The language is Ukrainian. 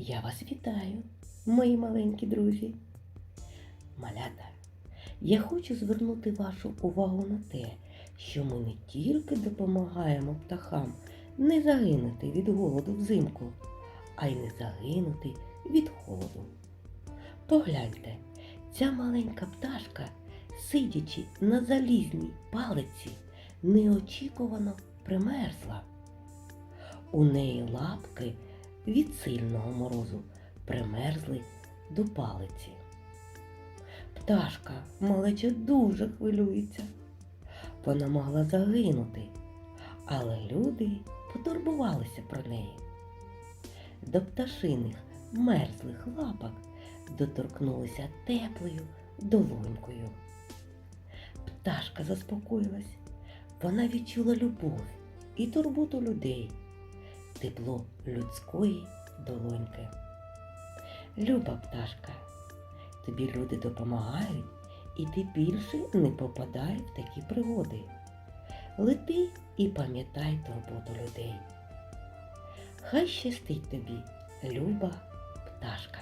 Я вас вітаю, мої маленькі друзі. Малята, я хочу звернути вашу увагу на те, що ми не тільки допомагаємо птахам не загинути від голоду взимку, а й не загинути від холоду. Погляньте, ця маленька пташка, сидячи на залізній палиці, неочікувано примерзла. У неї лапки від сильного морозу примерзли до палиці. Пташка малеча дуже хвилюється. Вона могла загинути, але люди потурбувалися про неї. До пташиних мерзлих лапок доторкнулися теплою долонькою. Пташка заспокоїлась. Вона відчула любов і турботу людей, тепло людської долоньки. Люба пташка, тобі люди допомагають, і ти більше не попадай в такі пригоди. Лети і пам'ятай турботу людей. Хай щастить тобі, люба пташка.